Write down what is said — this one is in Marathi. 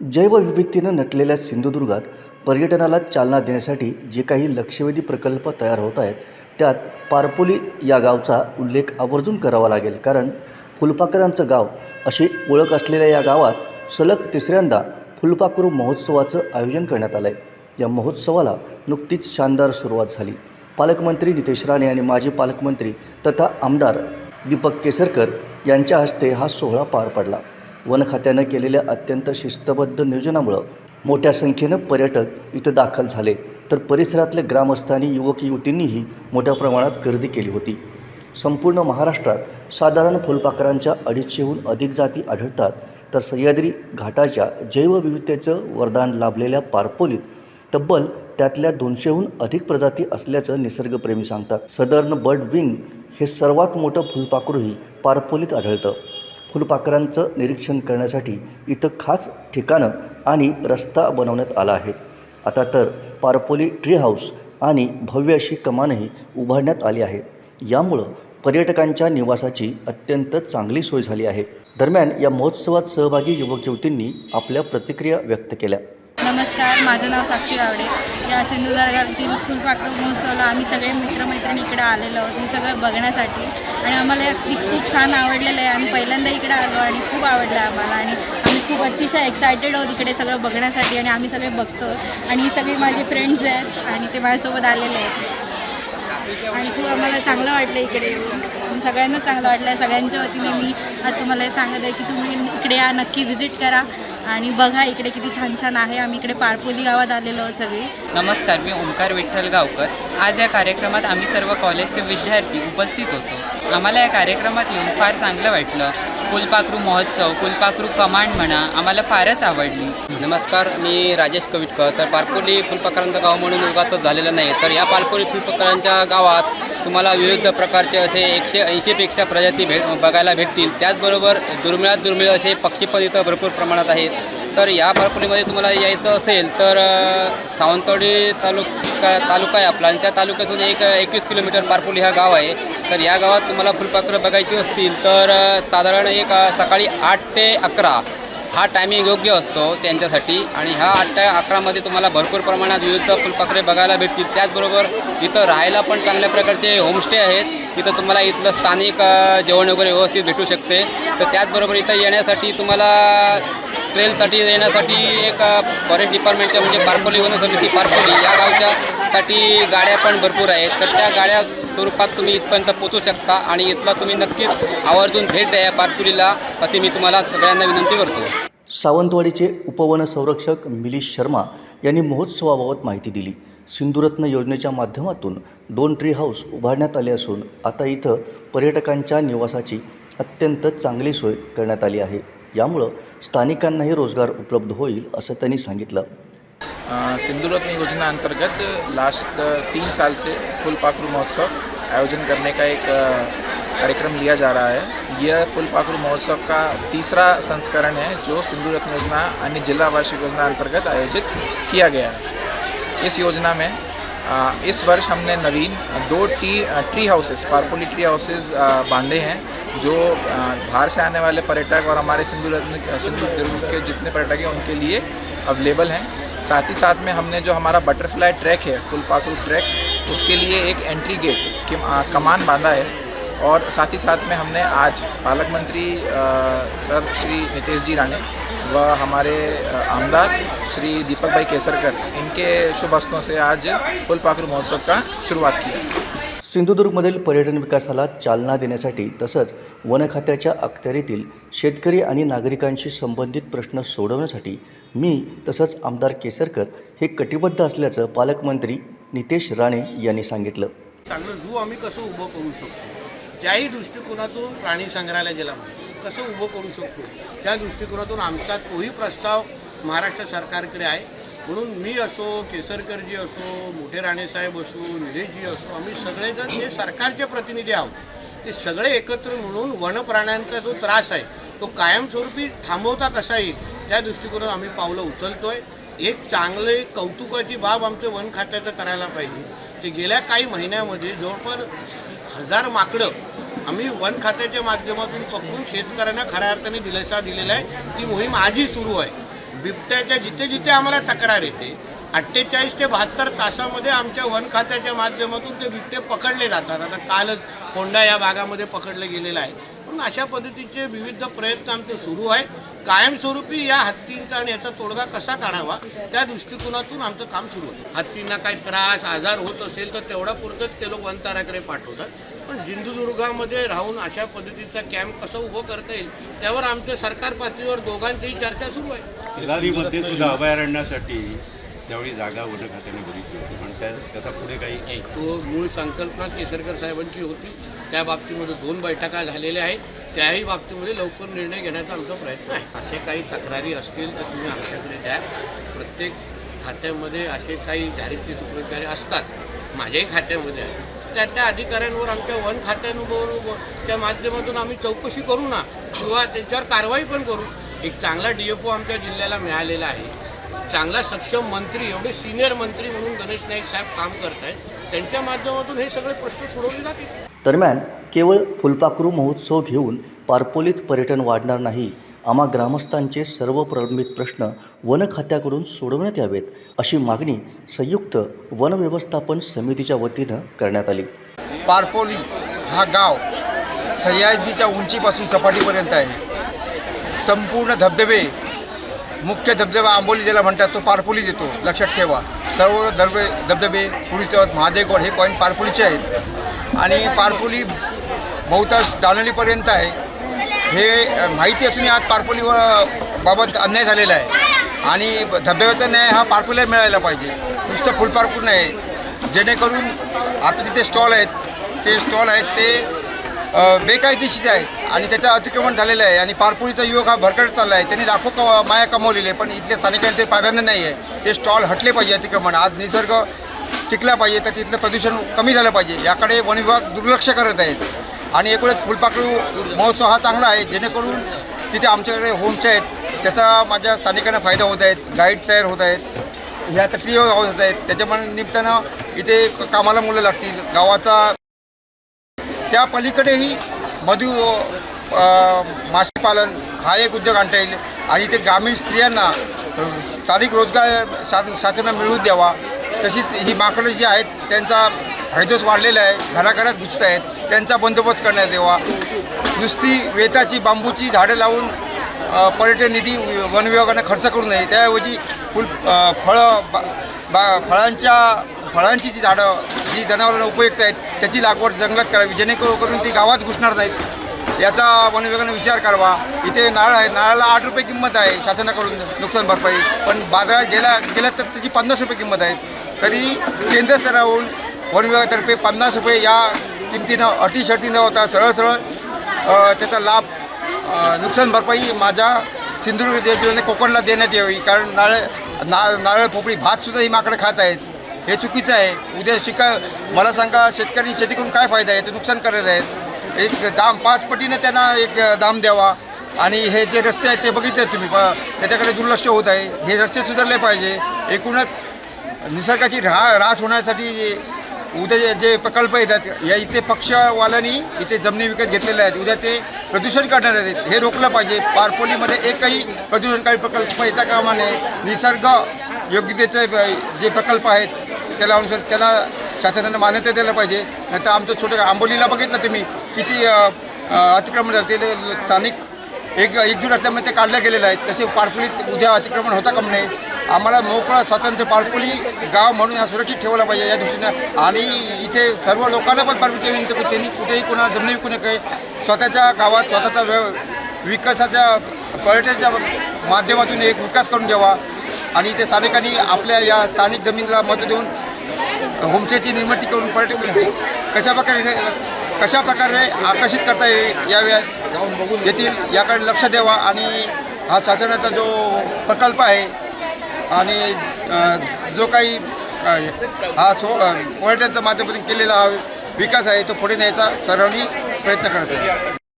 जैवविविधतेनं नटलेल्या सिंधुदुर्गात पर्यटनाला चालना देण्यासाठी जे काही लक्षवेधी प्रकल्प तयार होत आहेत त्यात पारपोली या गावचा उल्लेख आवर्जून करावा लागेल. कारण फुलपाखरांचं गाव अशी ओळख असलेल्या या गावात सलग तिसऱ्यांदा फुलपाखरू महोत्सवाचं आयोजन करण्यात आलं आहे या महोत्सवाला नुकतीच शानदार सुरुवात झाली. पालकमंत्री नितेश राणे आणि माजी पालकमंत्री तथा आमदार दीपक केसरकर यांच्या हस्ते हा सोहळा पार पडला. वन खात्यानं केलेल्या अत्यंत शिस्तबद्ध नियोजनामुळं मोठ्या संख्येनं पर्यटक इथं दाखल झाले. तर परिसरातले ग्रामस्थांनी युवक युवतींनीही मोठ्या प्रमाणात गर्दी केली होती. संपूर्ण महाराष्ट्रात साधारण फुलपाखरांच्या अडीचशेहून अधिक जाती आढळतात. तर सह्याद्री घाटाच्या जैवविविधतेचं वरदान लाभलेल्या पारपोलीत तब्बल त्यातल्या दोनशेहून अधिक प्रजाती असल्याचं निसर्गप्रेमी सांगतात. सदर्न बर्ड विंग हे सर्वात मोठं फुलपाखरूही पारपोलीत आढळतं. फुलपाखरांचं निरीक्षण करण्यासाठी इथं खास ठिकाणं आणि रस्ता बनवण्यात आला आहे. आता तर पारपोली ट्री हाऊस आणि भव्य अशी कमानही उभारण्यात आली आहे. यामुळं पर्यटकांच्या निवासाची अत्यंत चांगली सोय झाली आहे. दरम्यान या महोत्सवात सहभागी युवक युवतींनी आपल्या प्रतिक्रिया व्यक्त केल्या. नमस्कार माझं नाव साक्षी गावडे. या सिंधुदुर्गातील फुलपाखरू महोत्सवाला आम्ही सगळे मित्रमैत्रिणी इकडे आलेलो आहोत. हे सगळं बघण्यासाठी. आणि आम्हाला अगदी खूप छान आवडलेलं आहे. आम्ही पहिल्यांदा इकडे आलो आणि खूप आवडलं आम्हाला. आणि आम्ही खूप अतिशय एक्सायटेड आहोत इकडे सगळं बघण्यासाठी आणि आम्ही सगळे बघतो. आणि ही सगळी माझे फ्रेंड्स आहेत आणि ते माझ्यासोबत आलेले आहेत. आणि खूप आम्हाला चांगलं वाटलं इकडे येऊन. सगळ्यांना चांगलं वाटलं. आहे सगळ्यांच्या वतीने मी आज तुम्हाला हे सांगत आहे की तुम्ही इकडे या नक्की व्हिजिट करा. आणि बघा इकडे किती छान छान आहे. आम्ही इकडे पारपोली गावात आलेलो आहोत सगळी. नमस्कार मी ओंकार विठ्ठल गावकर. आज या कार्यक्रमात आम्ही सर्व कॉलेजचे विद्यार्थी उपस्थित होतो. आम्हाला या कार्यक्रमात येऊन फार चांगलं वाटलं. फुलपाखरू महोत्सव फुलपाखरू कमांड म्हणा आम्हाला फारच आवडली. नमस्कार मी राजेश कविटकर. तर पारपोली फुलपाखरांचं गाव म्हणून उगाच झालेलं नाही. तर या पारपोली फुलपाखरांच्या गावात तुम्हाला विविध प्रकारचे असे एकशे ऐंशीपेक्षा प्रजाती भेट बघायला भेटतील. त्याचबरोबर दुर्मिळात दुर्मिळ असे पक्षी पण इथं भरपूर प्रमाणात आहेत. तर या पारपोलीमध्ये तुम्हाला यायचं असेल तर सावंतवाडी तालुका तालुका आहे आपला. आणि त्या तालुक्यातून एक एकवीस किलोमीटर पारपोली हा गाव आहे. तर या गावात तुम्हाला फुलपाखरं बघायची असतील तर साधारण एक सकाळी आठ ते अकरा हा टायमिंग योग्य असतो त्यांच्यासाठी. आणि ह्या आठ अकरामध्ये तुम्हाला भरपूर प्रमाणात विविध फुलपाखरे बघायला भेटतील. त्याचबरोबर इथं राहायला पण चांगल्या प्रकारचे होमस्टे आहेत. तिथं तुम्हाला इथलं स्थानिक जेवण वगैरे व्यवस्थित भेटू शकते. तर त्याचबरोबर इथं येण्यासाठी तुम्हाला ट्रेलसाठी येण्यासाठी एक फॉरेस्ट डिपार्टमेंटच्या म्हणजे पारपोली वन समिती पारपोली या गावच्यासाठी गाड्या पण भरपूर आहेत. तर त्या गाड्या स्वरूपात तुम्ही इथपर्यंत पोचू शकता आणि इथला तुम्ही नक्कीच आवर्जून भेट द्या या पारपोलीला असे मी तुम्हाला सगळ्यांना विनंती करतो. सावंतवाडीचे उपवन संरक्षक मिलिश शर्मा यांनी महोत्सवाबाबत माहिती दिली. सिंधुरत्न योजनेच्या माध्यमातून दोन ट्री हाऊस उभारण्यात आले असून आता इथं पर्यटकांच्या निवासाची अत्यंत चांगली सोय करण्यात आली आहे. यामुळं स्थानिकांनाही रोजगार उपलब्ध होईल असं त्यांनी सांगितलं. सिंधुरत्न योजना अंतर्गत लास्ट तीन साल से फुल फुलपाखरू महोत्सव आयोजन करने का एक कार्यक्रम लिया जा रहा है। यह फुल फुलपाखरू महोत्सव का तीसरा संस्करण है, जो सिंधुरत्न योजना अन्य जिला वार्षिक योजना अंतर्गत आयोजित किया गया है। इस योजना में इस वर्ष हमने नवीन दो T tree houses Parpoli tree houses बांधे हैं, जो बाहर से आने वाले पर्यटक और हमारे सिंधु रत्न सिंधु सिंधुदुर्ग के जितने पर्यटक हैं, उनके लिए अवेलेबल हैं। साथ ही साथ में हमने जो हमारा बटरफ्लाई ट्रैक है, फुल पाकुल ट्रैक उसके लिए एक एंट्री गेट के कमान बांधा है। और साथ ही साथ में हमने आज पालक मंत्री सर श्री नितेश जी राणे व हमारे आमदार श्री दीपक भाई केसरकर, इनके शुभ से आज फुल फुलपाखरू महोत्सव का शुरुआत की है सिंधुदुर्गमधील पर्यटन विकासाला चालना देण्यासाठी तसंच वन खात्याच्या अखत्यारीतील शेतकरी आणि नागरिकांशी संबंधित प्रश्न सोडवण्यासाठी मी तसंच आमदार केसरकर हे कटिबद्ध असल्याचं पालकमंत्री नितेश राणे यांनी सांगितलं. चांगलं झू आम्ही कसं उभं करू शकतो? त्याही दृष्टिकोनातून प्राणी संग्रहालय गेला कसं उभं करू शकतो? त्या दृष्टिकोनातून आमचा तोही प्रस्ताव महाराष्ट्र सरकारकडे आहे. म्हणून मी असो केसरकरजी असो मोठे राणेसाहेब असो निलेशजी असो आम्ही सगळेजण जे सरकारचे प्रतिनिधी आहोत ते सगळे एकत्र मिळून वनप्राण्यांचा जो त्रास आहे तो कायमस्वरूपी थांबवता कसा येईल त्या दृष्टिकोनात आम्ही पावलं उचलतोय. एक चांगले कौतुकाची बाब आमचं वन खात्याचं करायला पाहिजे. ते गेल्या काही महिन्यामध्ये जवळपास हजार माकडं आम्ही वन खात्याच्या माध्यमातून पकडून शेतकऱ्यांना खऱ्या अर्थाने दिलासा दिलेला आहे. ती मोहीम आजही सुरू आहे. बिबट्याच्या जिथे जिथे आम्हाला तक्रार येते अठ्ठेचाळीस ते बहात्तर तासामध्ये आमच्या वन खात्याच्या माध्यमातून ते बिबटे पकडले जातात. आता कालच कोंडा या भागामध्ये पकडलं गेलेलं आहे. म्हणून अशा पद्धतीचे विविध प्रयत्न आमचे सुरू आहेत. कायमस्वरूपी या हत्तींचा आणि याचा तोडगा कसा काढावा त्या दृष्टिकोनातून आमचं काम सुरू आहे. हत्तींना काही त्रास आजार होत असेल तर तेवढा पुरतंच ते लोक वनताराकडे पाठवतात. पण सिंधुदुर्गामध्ये राहून अशा पद्धतीचा कॅम्प कसं उभं करता येईल त्यावर आमच्या सरकार पातळीवर दोघांचीही चर्चा सुरू आहे. तेलारीमध्ये सुद्धा अभयारण्यासाठी त्यावेळी जागा वन खात्याने बघितली होती. पण त्या त्याचा पुढे काही तो मूळ संकल्पना केसरकर साहेबांची होती. त्या बाबतीमध्ये दोन बैठका झालेल्या आहेत. त्याही बाबतीमध्ये लवकर निर्णय घेण्याचा आमचा प्रयत्न आहे. असे काही तक्रारी असतील तर तुम्ही आमच्याकडे द्या. प्रत्येक खात्यामध्ये असे काही धारित्री सुप्रचारी असतात. माझ्याही खात्यामध्ये आहे. त्या त्या अधिकाऱ्यांवर आमच्या वन खात्यांबरोबर त्या माध्यमातून आम्ही चौकशी करू ना किंवा त्याच्यावर कारवाई पण करू. एक चांगला डी एफ ओ आमच्या जिल्ह्याला मिळालेला आहे. चांगला सक्षम मंत्री एवढे सिनियर मंत्री म्हणून गणेश नाईक साहेब काम करत आहेत त्यांच्या माध्यमातून हे सगळे प्रश्न सोडवले जातील. दरम्यान केवळ फुलपाखरू महोत्सव घेऊन पारपोलीत पर्यटन वाढणार नाही आम्हा ग्रामस्थांचे सर्व प्रलंबित प्रश्न वन खात्याकडून सोडवण्यात यावेत अशी मागणी संयुक्त वन व्यवस्थापन समितीच्या वतीनं करण्यात आली. पारपोली हा गाव सह्याद्रीच्या उंचीपासून सपाटीपर्यंत आहे. संपूर्ण धबधबे मुख्य धबधबा आंबोली ज्याला म्हणतात तो पारपोलीत येतो लक्षात ठेवा. सर्व धबे धबधबे पुरीचं महादेवगड हे पॉईंट पारपोलीचे आहेत. आणि पारपोली बहुतांश दानोलीपर्यंत आहे. हे माहिती असूनही आज पारपोली व- बाबत अन्याय झालेला आहे. आणि धबधब्याचा न्याय हा पारपोलीला मिळायला पाहिजे. नुसतं फुलपारपूर नाही. जेणेकरून आता तिथे स्टॉल आहेत. ते स्टॉल आहेत ते बेकायदेशीर आहेत आणि त्याचं अतिक्रमण झालेलं आहे आणि पारपोलीचा युवक हा भरकट चालला आहे. त्यांनी लाखो क माया कमवलेले आहे पण इथल्या स्थानिकांना ते प्राधान्य नाही आहे. ते स्टॉल हटले पाहिजे अतिक्रमण. आज निसर्ग टिकला पाहिजे तर तिथलं प्रदूषण कमी झालं पाहिजे. याकडे वन विभाग दुर्लक्ष करत आहेत. आणि एकूणच फुलपाखरू महोत्सव हा चांगला आहे जेणेकरून तिथे आमच्याकडे होमस्टे आहेत. त्याचा माझ्या स्थानिकांना फायदा होत आहेत गाईड तयार होत आहेत. ह्या तक्रिय होत आहेत. त्याच्यामुळे निमित्तानं इथे कामाला मुलं लागतील. गावाचा त्या पलीकडेही मधु मासेपालन हा एक उद्योग आणता येईल. आणि ते ग्रामीण स्त्रियांना स्थानिक रोजगार शा शासनानं मिळवून द्यावा. तशी ही माकडं जी आहेत त्यांचा फायदोच वाढलेला आहे. घराघरात घुसत आहेत. त्यांचा बंदोबस्त करण्यात यावा. नुसती वेताची बांबूची झाडं लावून पर्यटन निधी वन विभागानं खर्च करू नये. त्याऐवजी फुल फळं बा बा फळांच्या फळांची जी झाडं जी जनावरांना उपयुक्त आहेत त्याची लागवड जंगलात करावी जेणेकरून ती गावात घुसणार नाहीत. याचा वन विभागाने विचार करावा. इथे नारळ आहे नारळाला आठ रुपये किंमत आहे शासनाकडून नुकसान भरपाई. पण बाजारात गेला गेला तर त्याची पन्नास रुपये किंमत आहे. तरी केंद्र स्तरावरून वन विभागातर्फे पन्नास रुपये या किमतीनं अटी शर्ती न होता. सरळ सरळ त्याचा लाभ नुकसान भरपाई माझ्या सिंधुदुर्ग जिल्ह्याने कोकणला देण्यात यावी. कारण नारळ ना नारळ पोपळी भातसुद्धा ही माकडं खात आहेत. हे चुकीचं आहे. उद्या शिका मला सांगा शेतकरी शेती करून काय फायदा आहे? ते नुकसान करत आहेत. एक दाम पाच पटीनं त्यांना एक दाम द्यावा. आणि हे जे रस्ते आहेत ते बघितले तुम्ही. प त्याच्याकडे दुर्लक्ष होत आहे. हे रस्ते सुधारले पाहिजे. एकूणच निसर्गाची रा रास होण्यासाठी उद्या जे- जे प्रकल्प येतात या इथे पक्षवाल्यांनी इथे जमिनी विकत घेतलेल्या आहेत. उद्या ते प्रदूषण करणार आहेत. हे रोखलं पाहिजे. पारपोलीमध्ये एकही प्रदूषणकारी प्रकल्प येता कामा नये. निसर्ग योग्यतेचे जे प्रकल्प आहेत त्याला अनुसार त्याला शासनानं मान्यता द्यायला पाहिजे. नाही तर आमचं छोटं आंबोलीला बघितलं तुम्ही किती अतिक्रमण झालं. ते स्थानिक एक एकजूट असल्यामुळे ते काढल्या गेलेलं आहेत. तसे पारपोलीत उद्या अतिक्रमण होता का नाही आम्हाला मोकळा स्वातंत्र्य पारपोली गाव म्हणून हा सुरक्षित ठेवला पाहिजे. या दृष्टीनं आणि इथे सर्व लोकांना पण पारपोलीची विनंती करतो त्यांनी कुठेही कोणाला जमिनी विकू नये स्वतःच्या गावात स्वतःचा व्यव विकासाच्या पर्यटनाच्या माध्यमातून एक विकास करून द्यावा. आणि इथे स्थानिकांनी आपल्या या स्थानिक जमिनीला मत देऊन होमस्टेची निर्मिती करून पर्यटक कशा प्रकारे कशा प्रकारे आकर्षित करता ये याव्या येतील याकडे लक्ष द्यावा आणि हा शासनाचा जो प्रकल्प आहे आणि जो काही हा सो अ, पर्यटनाच्या माध्यमातून केलेला हा विकास आहे तो पुढे न्यायचा सर्वांनी प्रयत्न करत आहे